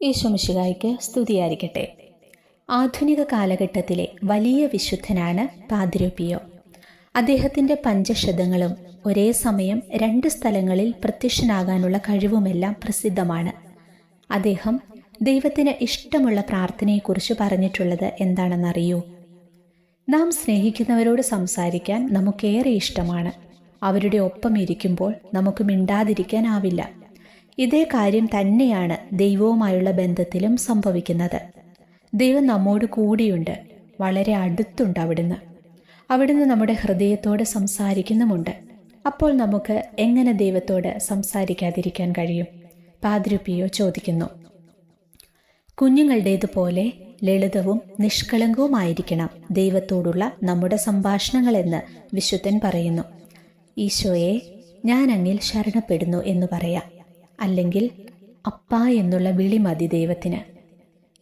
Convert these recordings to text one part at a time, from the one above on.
ഈശോമിശിഹായ്ക്ക് സ്തുതിയായിരിക്കട്ടെ. ആധുനിക കാലഘട്ടത്തിലെ വലിയ വിശുദ്ധനാണ് പാതിരൂപിയോ അദ്ദേഹത്തിന്റെ പഞ്ചശതങ്ങളും ഒരേ സമയം രണ്ട് സ്ഥലങ്ങളിൽ പ്രത്യക്ഷനാകാനുള്ള കഴിവുമെല്ലാം പ്രസിദ്ധമാണ്. അദ്ദേഹം ദൈവത്തിന് ഇഷ്ടമുള്ള പ്രാർത്ഥനയെക്കുറിച്ച് പറഞ്ഞിട്ടുള്ളത് എന്താണെന്നറിയൂ? നാം സ്നേഹിക്കുന്നവരോട് സംസാരിക്കാൻ നമുക്കേറെ ഇഷ്ടമാണ്. അവരുടെ ഒപ്പം ഇരിക്കുമ്പോൾ നമുക്ക് മിണ്ടാതിരിക്കാനാവില്ല. ഇതേ കാര്യം തന്നെയാണ് ദൈവവുമായുള്ള ബന്ധത്തിലും സംഭവിക്കുന്നത്. ദൈവം നമ്മോട് കൂടിയുണ്ട്. വളരെ അടുത്തുണ്ട് അവിടുന്ന്. അവിടുന്ന് നമ്മുടെ ഹൃദയത്തോട് സംസാരിക്കുന്നുമുണ്ട്. അപ്പോൾ നമുക്ക് എങ്ങനെ ദൈവത്തോട് സംസാരിക്കാതിരിക്കാൻ കഴിയും? പാതിരുപ്പിയോ ചോദിക്കുന്നു. കുഞ്ഞുങ്ങളുടേതുപോലെ ലളിതവും നിഷ്കളങ്കവുമായിരിക്കണം ദൈവത്തോടുള്ള നമ്മുടെ സംഭാഷണങ്ങളെന്ന് വിശുദ്ധൻ പറയുന്നു. ഈശോയെ ഞാൻ അങ്ങിൽ ശരണപ്പെടുന്നു എന്ന് പറയാം. അല്ലെങ്കിൽ അപ്പ എന്നുള്ള വിളി മതി ദൈവത്തിന്.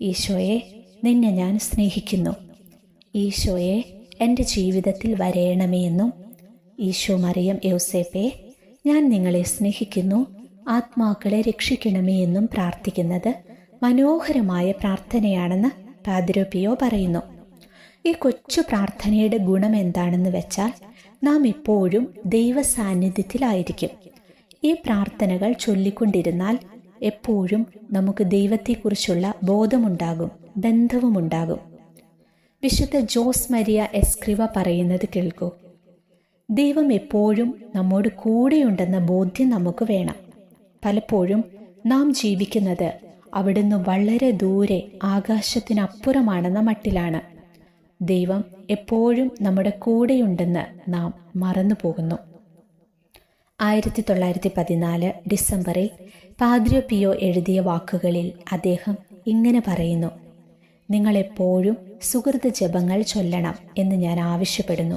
ഈശോയെ നിന്നെ ഞാൻ സ്നേഹിക്കുന്നു. ഈശോയെ എന്റെ ജീവിതത്തിൽ വരയണമേ എന്നും ഈശോ മറിയം യൗസേപ്പെ ഞാൻ നിങ്ങളെ സ്നേഹിക്കുന്നു ആത്മാക്കളെ രക്ഷിക്കണമേ എന്നും പ്രാർത്ഥിക്കുന്നത് മനോഹരമായ പ്രാർത്ഥനയാണെന്ന് പാദ്രോപിയോ പറയുന്നു. ഈ കൊച്ചു പ്രാർത്ഥനയുടെ ഗുണം എന്താണെന്ന് വെച്ചാൽ നാം എപ്പോഴും ദൈവ സാന്നിധ്യത്തിലായിരിക്കും ഈ പ്രാർത്ഥനകൾ ചൊല്ലിക്കൊണ്ടിരുന്നാൽ എപ്പോഴും നമുക്ക് ദൈവത്തെക്കുറിച്ചുള്ള ബോധമുണ്ടാകും ബന്ധവുമുണ്ടാകും. വിശുദ്ധ ജോസ് മരിയ എസ്ക്രിവ പറയുന്നത് കേൾക്കൂ. ദൈവം എപ്പോഴും നമ്മോട് കൂടെയുണ്ടെന്ന ബോധ്യം നമുക്ക് വേണം. പലപ്പോഴും നാം ജീവിക്കുന്നത് അവിടുന്ന് വളരെ ദൂരെ ആകാശത്തിനപ്പുറമാണെന്ന മട്ടിലാണ്. ദൈവം എപ്പോഴും നമ്മുടെ കൂടെയുണ്ടെന്ന് നാം മറന്നു പോകുന്നു ആയിരത്തി തൊള്ളായിരത്തി പതിനാല് ഡിസംബറിൽ പാദ്രിയോ പിയോ എഴുതിയ വാക്കുകളിൽ അദ്ദേഹം ഇങ്ങനെ പറയുന്നു നിങ്ങളെപ്പോഴും സുഹൃത ജപങ്ങൾ ചൊല്ലണം എന്ന് ഞാൻ ആവശ്യപ്പെടുന്നു.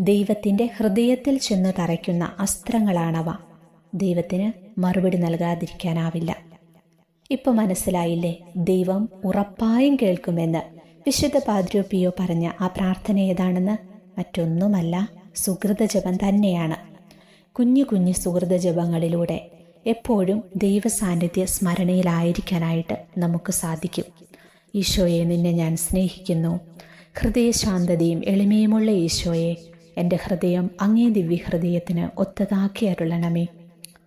ദൈവത്തിന്റെ ഹൃദയത്തിൽ ചെന്ന് തറയ്ക്കുന്ന അസ്ത്രങ്ങളാണവ. ദൈവത്തിന് മറുപടി നൽകാതിരിക്കാനാവില്ല. ഇപ്പൊ മനസ്സിലായില്ലേ? ദൈവം ഉറപ്പായും കേൾക്കുമെന്ന് വിശുദ്ധ പാദ്രോപ്പിയോ പറഞ്ഞ ആ പ്രാർത്ഥന ഏതാണെന്ന്? മറ്റൊന്നുമല്ല സുഹൃത ജപം തന്നെയാണ്. കുഞ്ഞു കുഞ്ഞു സുഹൃത ജപങ്ങളിലൂടെ എപ്പോഴും ദൈവസാന്നിധ്യ സ്മരണയിലായിരിക്കാനായിട്ട് നമുക്ക് സാധിക്കും. ഈശോയെ നിന്നെ ഞാൻ സ്നേഹിക്കുന്നു. ഹൃദയശാന്തതയും എളിമയുമുള്ള ഈശോയെ എന്റെ ഹൃദയം അങ്ങേ ദിവ്യഹൃദയത്തിന് ഒത്തതാക്കി അരുളണമേ.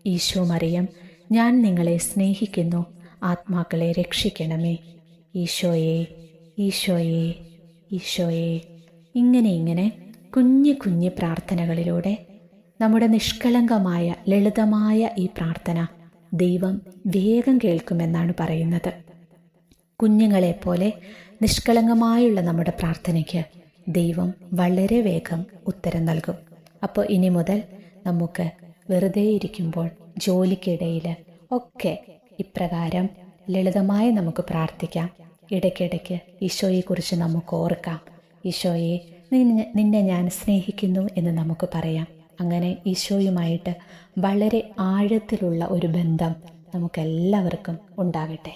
ഈശോ മറിയം ഞാൻ നിങ്ങളെ സ്നേഹിക്കുന്നു. ആത്മാക്കളെ രക്ഷിക്കണമേ. ഈശോയെ ഈശോയെ ഈശോയെ. ഇങ്ങനെ ഇങ്ങനെ കുഞ്ഞു കുഞ്ഞു പ്രാർത്ഥനകളിലൂടെ നമ്മുടെ നിഷ്കളങ്കമായ ലളിതമായ ഈ പ്രാർത്ഥന ദൈവം വേഗം കേൾക്കുമെന്നാണ് പറയുന്നത്. കുഞ്ഞുങ്ങളെപ്പോലെ നിഷ്കളങ്കമായുള്ള നമ്മുടെ പ്രാർത്ഥനയ്ക്ക് ദൈവം വളരെ വേഗം ഉത്തരം നൽകും. അപ്പോൾ ഇനി മുതൽ നമുക്ക് വെറുതെ ഇരിക്കുമ്പോൾ ജോലിക്കിടയിൽ ഒക്കെ ഇപ്രകാരം ലളിതമായി നമുക്ക് പ്രാർത്ഥിക്കാം. ഇടയ്ക്കിടയ്ക്ക് ഈശോയെക്കുറിച്ച് നമുക്ക് ഓർക്കാം. ഈശോയെ നിന്നെ ഞാൻ സ്നേഹിക്കുന്നു എന്ന് നമുക്ക് പറയാം. അങ്ങനെ ഈശോയുമായിട്ട് വളരെ ആഴത്തിലുള്ള ഒരു ബന്ധം നമുക്കെല്ലാവർക്കും ഉണ്ടാകട്ടെ.